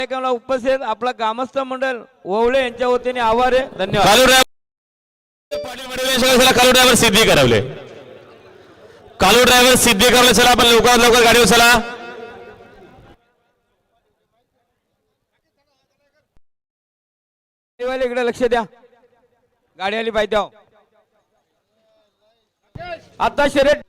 कार्यक्रमाला उपस्थित आपला ग्रामस्थ मंडळ ओवळे यांच्या वतीने आभार आहे. धन्यवाद. कालू ड्रायव्हर सिद्धी करावले. कालू ड्रायव्हर सिद्धी करावले चला आपण लवकरात लवकर गाडीवर चला. इकडे लक्ष द्या. गाडी आली पाहिजे हो. आता शरीर